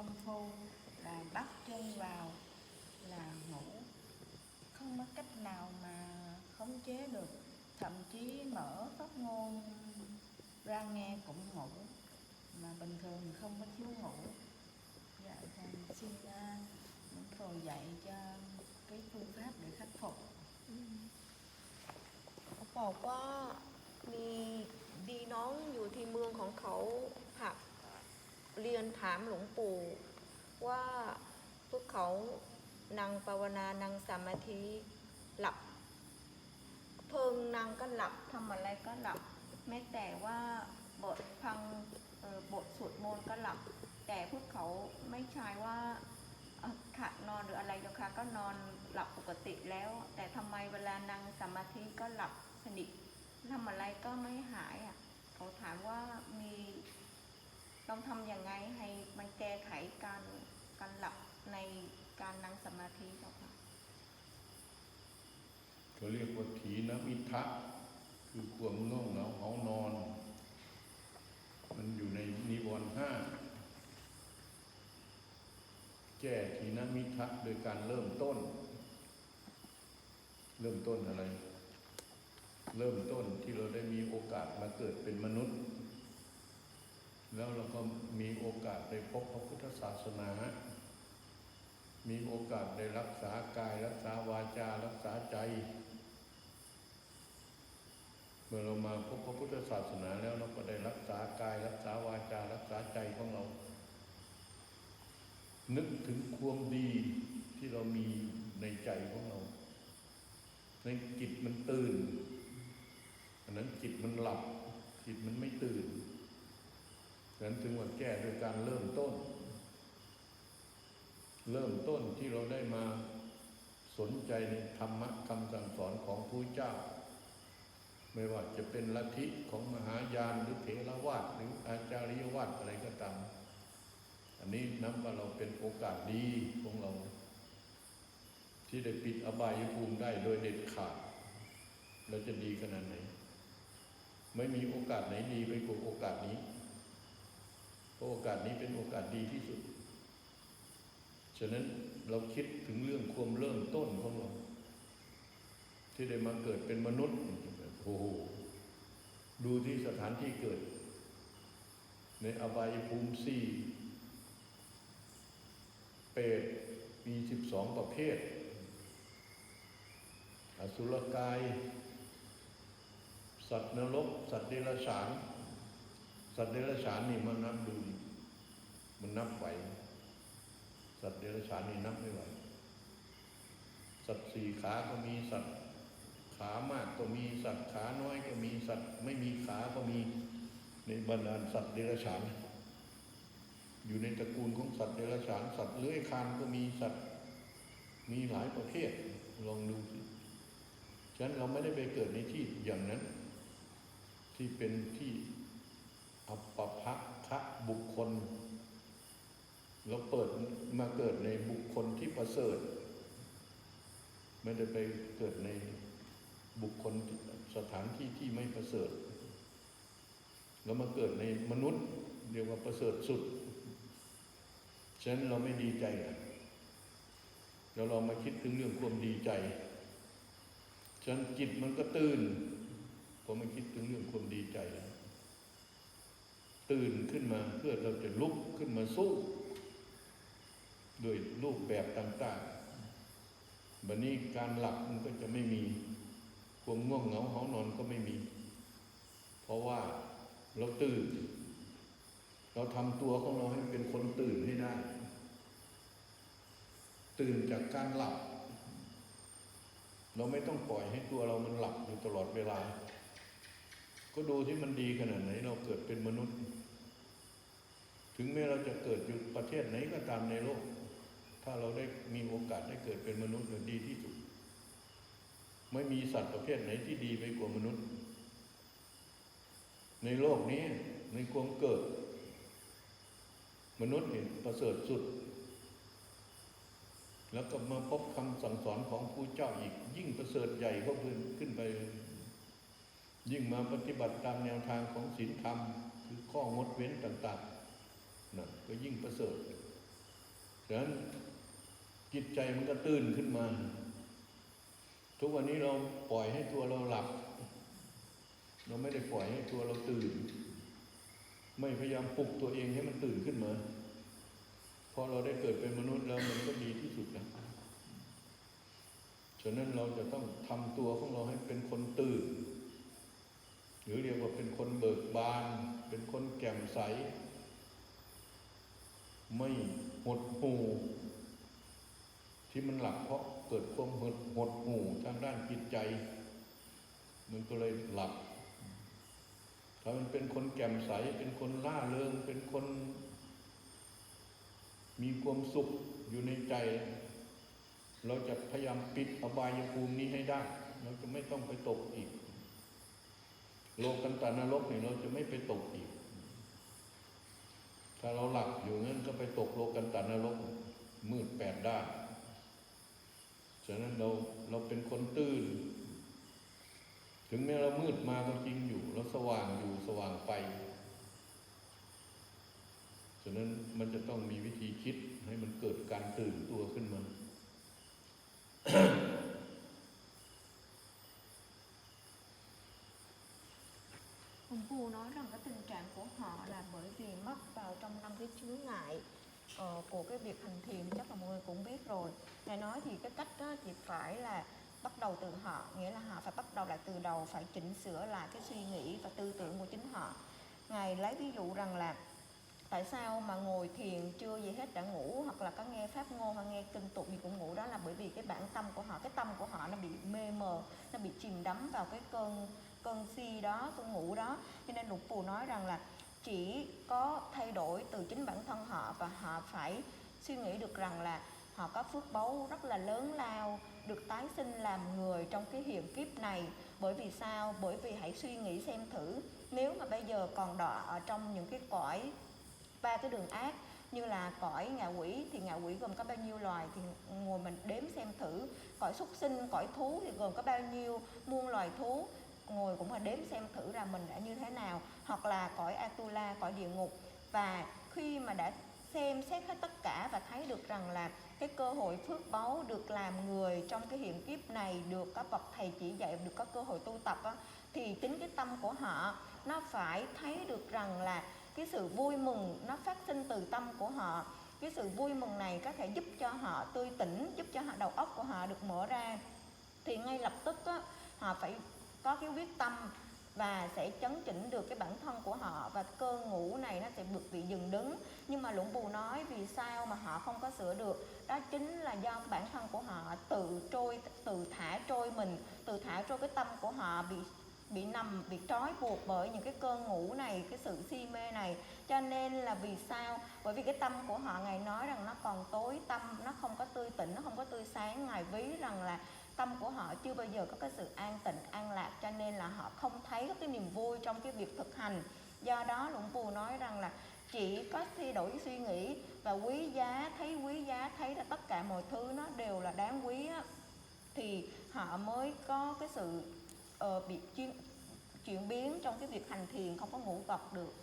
công phu là bắt chân vào là ngủ không có cách nào mà khống chế được thậm chí mở phát ngôn ra nghe cũng ngủ mà bình thường không có thiếu ngủ dạ thầy xin uh, những phù dạy cho cái phương pháp để khắc phục เขาบอกว่ามีดีน้องอยู่ที่เมืองของเขาหัก เรียนถามหลวงปู่ว่าพวกเขานางภาวนานังสมาธิหลับ เพิงนางก็หลับทำอะไรก็หลับ แม้แต่ว่าบทฟังบทสวดมนต์ก็หลับ แต่พวกเขาไม่ใช่ว่าขาดนอนหรืออะไรเจ้าค่ะก็นอนหลับปกติแล้ว แต่ทำไมเวลานั่งสมาธิก็หลับสนิททำอะไรก็ไม่หายอะเขาถามว่ามี ต้องทำยังไงให้มันแก้ไขการการหลับในการนั่งสมาธิเจ้าค่ะเขาเรียกว่าถีนมิทะคือความง่วงเหงาเหานอน มันอยู่ในนิวรณ์ห้าแก้ถีนมิทะโดยการเริ่มต้น เริ่มต้นอะไร เริ่มต้นที่เราได้มีโอกาสมาเกิดเป็นมนุษย์ แล้วเราก็มีโอกาสได้พบพระพุทธศาสนา มีโอกาสได้รักษากายรักษาวาจารักษาใจ เมื่อเรามาพบพระพุทธศาสนาแล้วเราก็ได้รักษากายรักษาวาจารักษาใจของเรา นึกถึงความดีที่เรามีในใจของเรา ในจิตมันตื่นอันนั้นจิตมันหลับ จิตมันไม่ตื่น นั้นถึงว่าแก้โดยการเริ่มต้น เริ่มต้นที่เราได้มาสนใจในธรรมะคำสั่งสอนของพระเจ้า ไม่ว่าจะเป็นลัทธิของมหายานหรือเถรวาทหรืออาจาริยวาทอะไรก็ตาม อันนี้นับว่าเราเป็นโอกาสดีของเรา ที่ได้ปิดอบายภูมิได้โดยเด็ดขาด เราจะดีขนาดไหน ไม่มีโอกาสไหนดีไปกว่าโอกาสนี้ โอกาสนี้เป็นโอกาสดีที่สุด ฉะนั้นเราคิดถึงเรื่องความเริ่มต้นของเรา ที่ได้มาเกิดเป็นมนุษย์โอ้โหดูที่สถานที่เกิด ในอบายภูมิสี่เปรตมีสิบสองประเภท อสุรกาย สัตว์นรก สัตว์เดรัจฉาน สัตว์เดรัจฉานนี่มันนับดูดมันนับไหวสัตว์เดรัจฉานนี่นับไม่ไหวสัตว์สี่ขาก็มีสัตว์ขามากก็มีสัตว์ขาน้อยก็มีสัตว์ไม่มีขาก็มีในบรรดาสัตว์เดรัจฉาน อยู่ในตระกูลของสัตว์เดรัจฉาน สัตว์เลื้อยคลานก็มีสัตว์มีหลายประเภทลองดูสิฉะนั้นเราไม่ได้ไปเกิดในที่อย่างนั้น ที่เป็นที่ อัปปะคะบุคคล เราเปิดมาเกิดในบุคคลที่ประเสริฐ ไม่ได้ไปเกิดในบุคคลสถานที่ที่ไม่ประเสริฐเรามาเกิดในมนุษย์เรียกว่าประเสริฐสุด ฉะนั้นเราไม่ดีใจอะเราลองมาคิดถึงเรื่องความดีใจ ฉะนั้นจิตมันก็ตื่นพอมาคิดถึงเรื่องความดีใจแล้ว ตื่นขึ้นมาเพื่อเราจะลุกขึ้นมาสู้ด้วยรูปแบบต่าง ๆ บันนี้การหลับมันก็จะไม่มีความง่วงเหงาเหานอนก็ไม่มี เพราะว่าเราตื่น เราทำตัวของเราให้เป็นคนตื่นให้ได้ ตื่นจากการหลับ เราไม่ต้องปล่อยให้ตัวเรามันหลับอยู่ตลอดเวลา ก็ดูที่มันดีขนาดไหนเราเกิดเป็นมนุษย์ ถึงแม้เราจะเกิดอยู่ประเทศไหนก็ตามในโลก ถ้าเราได้มีโอกาสได้เกิดเป็นมนุษย์เนี่ยดีที่สุด ไม่มีสัตว์ประเภทไหนที่ดีไปกว่ามนุษย์ ในโลกนี้ในความเกิด มนุษย์เนี่ยประเสริฐสุด แล้วก็มาพบคำสั่งสอนของผู้เจ้าอีก ยิ่งประเสริฐใหญ่ก็ขึ้นขึ้นไป ยิ่งมาปฏิบัติตามแนวทางของศีลธรรม คือข้องดเว้นต่าง ๆ นั่นก็ยิ่งประเสริฐฉะนั้นจิตใจมันก็ตื่นขึ้นมา ทุกวันนี้เราปล่อยให้ตัวเราหลับ เราไม่ได้ปล่อยให้ตัวเราตื่น ไม่พยายามปลุกตัวเองให้มันตื่นขึ้นมาพอเราได้เกิดเป็นมนุษย์แล้วมันก็ดีที่สุดแล้วฉะนั้นเราจะต้องทำตัวของเราให้เป็นคนตื่น หรือเรียกว่าเป็นคนเบิกบาน เป็นคนแจ่มใส ไม่หดหูที่มันหลับเพราะเกิดความหดหดหูทางด้านจิตใจ มันก็เลยหลับ ถ้ามันเป็นคนแจ่มใส เป็นคนล่าเริง เป็นคน มีความสุขอยู่ในใจ เราจะพยายามปิดอบายภูมินี้ให้ได้ เราจะไม่ต้องไปตกอีก โลกันตานรกเนี่ยเราจะไม่ไปตกอีก ถ้าเราหลับอยู่งั้นก็ไปตกโลกันตานรกมืดแปดด้านฉะนั้นเราเราเป็นคนตื่น ถึงแม้เรามืดมาก็จริงอยู่เราสว่างอยู่สว่างไป ฉะนั้นมันจะต้องมีวิธีคิดให้มันเกิดการตื่นตัวขึ้นมา Ông vua nói rằng cái tình trạng của họ là bởi vì mắc vào trong cái chướng ngại uh, của cái việc hành thiền chắc là mọi người cũng biết rồi. Ngài nói thì cái cách đó thì phải là bắt đầu từ họ, nghĩa là họ phải bắt đầu lại từ đầu, phải chỉnh sửa lại cái suy nghĩ và tư tưởng của chính họ. Ngài lấy ví dụ rằng là tại sao mà ngồi thiền chưa gì hết đã ngủ hoặc là có nghe pháp ngôn hoặc nghe kinh tụng gì cũng ngủ đó là bởi vì cái bản tâm của họ cái tâm của họ nó bị mê mờ nó bị chìm đắm vào cái cơn cơn si đó cơn ngủ đó cho nên lục phù nói rằng là chỉ có thay đổi từ chính bản thân họ và họ phải suy nghĩ được rằng là họ có phước báu rất là lớn lao, được tái sinh làm người trong cái hiện kiếp này. Bởi vì sao? Bởi vì hãy suy nghĩ xem thử, nếu mà bây giờ còn đọa ở trong những cái cõi ba cái đường ác, như là cõi ngạ quỷ, thì ngạ quỷ gồm có bao nhiêu loài thì ngồi mình đếm xem thử. Cõi súc sinh, cõi thú thì gồm có bao nhiêu muôn loài thú ngồi cũng là đếm xem thử là mình đã như thế nào hoặc là cõi Atula cõi địa ngục. Và khi mà đã xem xét hết tất cả và thấy được rằng là cái cơ hội phước báu được làm người trong cái hiện kiếp này được các bậc thầy chỉ dạy được có cơ hội tu tập á, thì chính cái tâm của họ nó phải thấy được rằng là cái sự vui mừng nó phát sinh từ tâm của họ. Cái sự vui mừng này có thể giúp cho họ tươi tỉnh giúp cho họ đầu óc của họ được mở ra. Thì ngay lập tức á, họ phải có cái quyết tâm và sẽ chấn chỉnh được cái bản thân của họ và cơn ngủ này nó sẽ được bị dừng đứng. Nhưng mà lũng bù nói vì sao mà họ không có sửa được, đó chính là do bản thân của họ tự trôi, tự thả trôi mình, tự thả trôi cái tâm của họ bị bị nằm, bị trói buộc bởi những cái cơn ngủ này, cái sự si mê này. Cho nên là vì sao? Bởi vì cái tâm của họ, ngài nói rằng nó còn tối tâm nó không có tươi tỉnh, nó không có tươi sáng. Ngài ví rằng là tâm của họ chưa bao giờ có cái sự an tịnh an lạc cho nên là họ không thấy cái niềm vui trong cái việc thực hành. Do đó luận phù nói rằng là chỉ có thay đổi suy nghĩ và quý giá thấy quý giá thấy là tất cả mọi thứ nó đều là đáng quý á, thì họ mới có cái sự uh, bị chuyển chuyển biến trong cái việc hành thiền không có ngủ gật được.